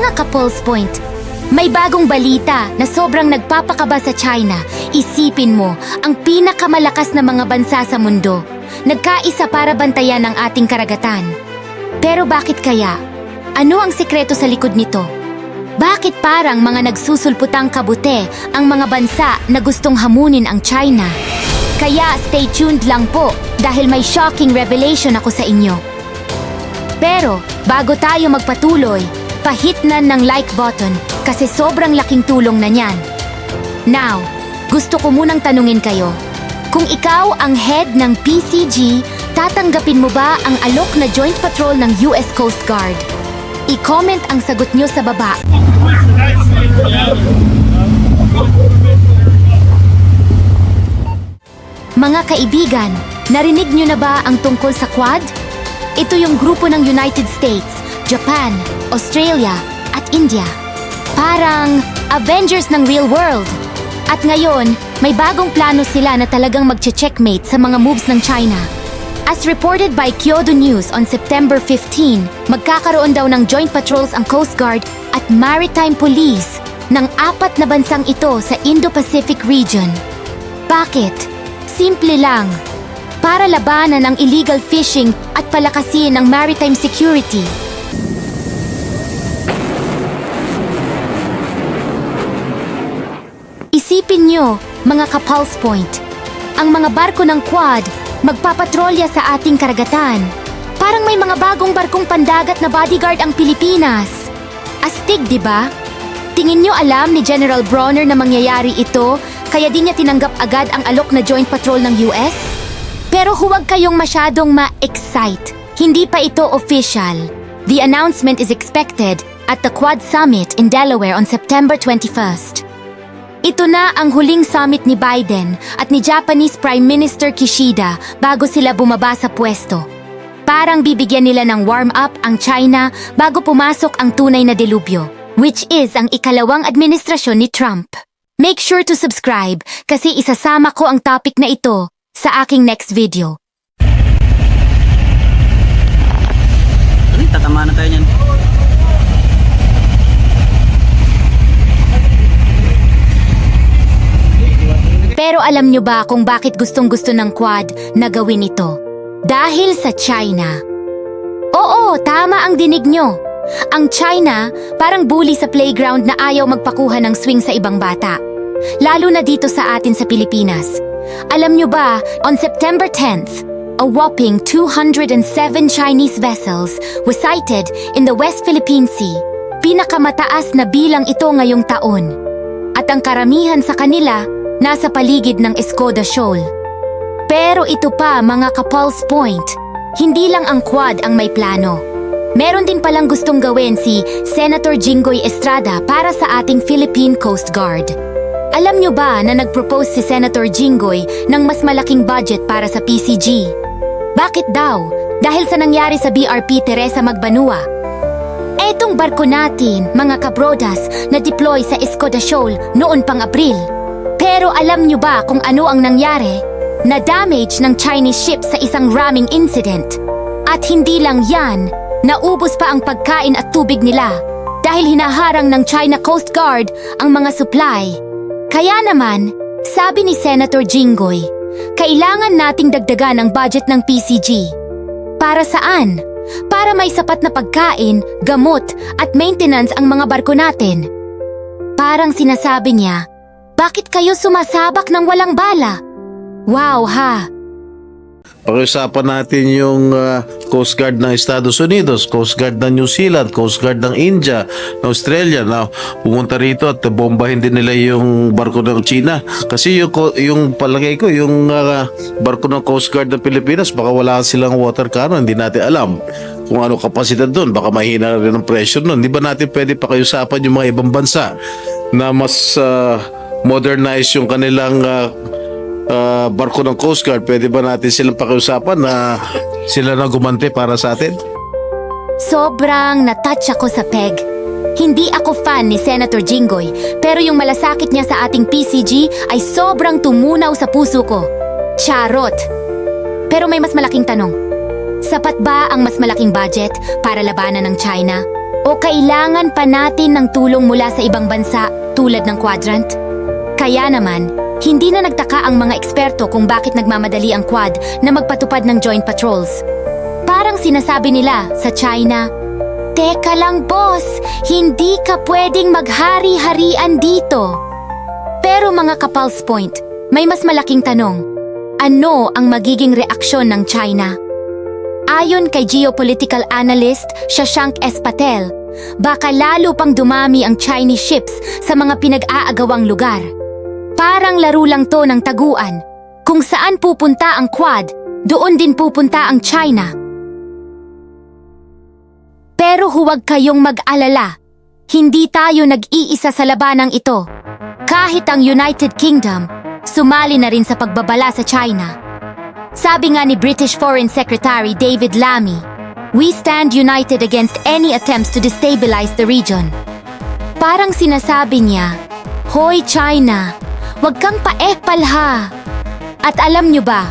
Mga ka-Pulse Point, may bagong balita na sobrang nagpapakaba sa China. Isipin mo, ang pinakamalakas na mga bansa sa mundo. Nagkaisa para bantayan ang ating karagatan. Pero bakit kaya? Ano ang sikreto sa likod nito? Bakit parang mga nagsusulputang kabute ang mga bansa na gustong hamunin ang China? Kaya stay tuned lang po dahil may shocking revelation ako sa inyo. Pero bago tayo magpatuloy, pahitnan ng like button kasi sobrang laking tulong na niyan. Now, gusto ko munang tanungin kayo. Kung ikaw ang head ng PCG, tatanggapin mo ba ang alok na Joint Patrol ng US Coast Guard? I-comment ang sagot nyo sa baba. Mga kaibigan, narinig nyo na ba ang tungkol sa Quad? Ito yung grupo ng United States, Japan, Australia, at India. Parang Avengers ng real world. At ngayon, may bagong plano sila na talagang magche-checkmate sa mga moves ng China. As reported by Kyodo News on September 15, magkakaroon daw ng joint patrols ang Coast Guard at Maritime Police ng apat na bansang ito sa Indo-Pacific region. Bakit? Simple lang. Para labanan ang illegal fishing at palakasin ang maritime security. Isipin nyo, mga ka-pulse point, ang mga barko ng Quad magpapatrolya sa ating karagatan. Parang may mga bagong barkong pandagat na bodyguard ang Pilipinas. Astig, di ba? Tingin nyo alam ni General Bronner na mangyayari ito, kaya di niya tinanggap agad ang alok na joint patrol ng US? Pero huwag kayong masyadong ma-excite. Hindi pa ito official. The announcement is expected at the Quad Summit in Delaware on September 21st. Ito na ang huling summit ni Biden at ni Japanese Prime Minister Kishida bago sila bumaba sa pwesto. Parang bibigyan nila ng warm-up ang China bago pumasok ang tunay na delubyo, which is ang ikalawang administrasyon ni Trump. Make sure to subscribe kasi isasama ko ang topic na ito sa aking next video. Ano, tatama na tayo niyan. Pero alam nyo ba kung bakit gustong gusto ng Quad na gawin ito? Dahil sa China. Oo, tama ang dinig nyo. Ang China parang bully sa playground na ayaw magpakuha ng swing sa ibang bata. Lalo na dito sa atin sa Pilipinas. Alam nyo ba, on September 10th, a whopping 207 Chinese vessels was sighted in the West Philippine Sea. Pinakamataas na bilang ito ngayong taon. At ang karamihan sa kanila nasa paligid ng Escoda Shoal. Pero ito pa mga ka-pulse point, hindi lang ang Quad ang may plano. Meron din palang gustong gawin si Senator Jinggoy Estrada para sa ating Philippine Coast Guard. Alam nyo ba na nag-propose si Senator Jinggoy ng mas malaking budget para sa PCG? Bakit daw? Dahil sa nangyari sa BRP Teresa Magbanua. Etong barko natin, mga kabrodas, na deploy sa Escoda Shoal noon pang Abril. Pero alam nyo ba kung ano ang nangyari? Na-damage ng Chinese ship sa isang ramming incident. At hindi lang yan, naubos pa ang pagkain at tubig nila dahil hinaharang ng China Coast Guard ang mga supply. Kaya naman, sabi ni Senator Jinggoy, kailangan nating dagdagan ang budget ng PCG. Para saan? Para may sapat na pagkain, gamot at maintenance ang mga barko natin. Parang sinasabi niya, bakit kayo sumasabak ng walang bala? Wow ha! Pag-usapan natin yung uh, Coast Guard ng Estados Unidos, Coast Guard ng New Zealand, Coast Guard ng India, ng Australia na pumunta rito at bombahin din nila yung barko ng China. Kasi yung, yung palagay ko, yung uh, barko ng Coast Guard ng Pilipinas, baka wala silang water cannon, hindi natin alam kung ano kapasidad doon. Baka mahina rin ang pressure doon. Di ba natin pwede pakiusapan yung mga ibang bansa na mas uh, modernize yung kanilang uh, uh, barko ng Coast Guard, pwede ba natin silang pakiusapan na sila na gumante para sa atin? Sobrang natouch ako sa peg. Hindi ako fan ni Senator Jinggoy, pero yung malasakit niya sa ating PCG ay sobrang tumunaw sa puso ko. Charot! Pero may mas malaking tanong. Sapat ba ang mas malaking budget para labanan ng China? O kailangan pa natin ng tulong mula sa ibang bansa tulad ng Quadrant? Kaya naman, hindi na nagtaka ang mga eksperto kung bakit nagmamadali ang Quad na magpatupad ng joint patrols. Parang sinasabi nila sa China, Teka lang boss, hindi ka pwedeng maghari-harian dito. Pero mga kapals point, may mas malaking tanong. Ano ang magiging reaksyon ng China? Ayon kay geopolitical analyst Shashank S. Patel, baka lalo pang dumami ang Chinese ships sa mga pinag-aagawang lugar. Parang laro lang to ng taguan. Kung saan pupunta ang Quad, doon din pupunta ang China. Pero huwag kayong mag-alala. Hindi tayo nag-iisa sa labanang ito. Kahit ang United Kingdom, sumali na rin sa pagbabala sa China. Sabi nga ni British Foreign Secretary David Lammy, We stand united against any attempts to destabilize the region. Parang sinasabi niya, Hoy China, wag kang paekpal ha. At alam nyo ba,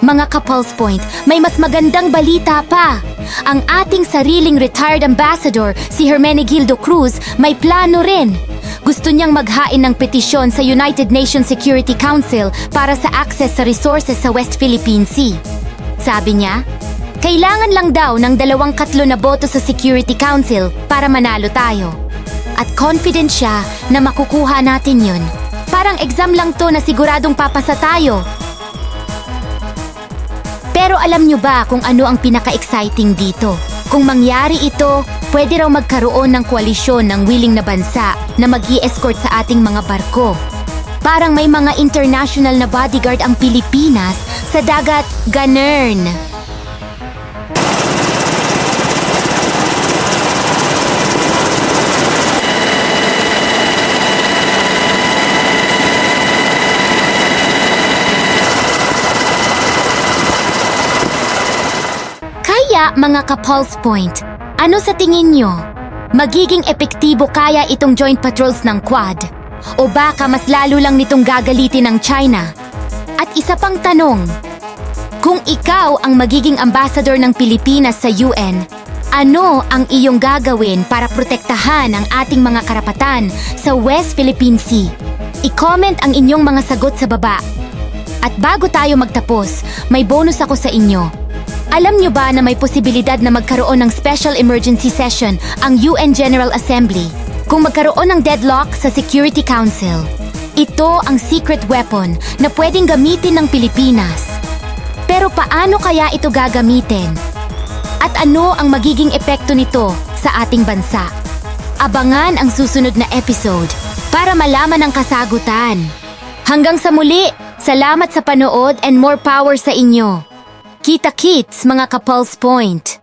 mga ka-Pulse Point, may mas magandang balita pa. Ang ating sariling retired ambassador, si Hermenegildo Cruz, may plano rin. Gusto niyang maghain ng petisyon sa United Nations Security Council para sa access sa resources sa West Philippine Sea. Sabi niya, kailangan lang daw ng dalawang katlo na boto sa Security Council para manalo tayo. At confident siya na makukuha natin yun. Parang exam lang to na siguradong papasa tayo. Pero alam nyo ba kung ano ang pinaka-exciting dito? Kung mangyari ito, pwede raw magkaroon ng koalisyon ng willing na bansa na mag escort sa ating mga barko. Parang may mga international na bodyguard ang Pilipinas sa dagat ganern. Kaya mga ka-pulse point, ano sa tingin nyo? Magiging epektibo kaya itong joint patrols ng Quad? O baka mas lalo lang nitong gagalitin ng China? At isa pang tanong, kung ikaw ang magiging ambassador ng Pilipinas sa UN, ano ang iyong gagawin para protektahan ang ating mga karapatan sa West Philippine Sea? I-comment ang inyong mga sagot sa baba. At bago tayo magtapos, may bonus ako sa inyo. Alam nyo ba na may posibilidad na magkaroon ng special emergency session ang UN General Assembly kung magkaroon ng deadlock sa Security Council? Ito ang secret weapon na pwedeng gamitin ng Pilipinas. Pero paano kaya ito gagamitin? At ano ang magiging epekto nito sa ating bansa? Abangan ang susunod na episode para malaman ang kasagutan. Hanggang sa muli, salamat sa panood and more power sa inyo. Kita kits mga ka-Pulse Point.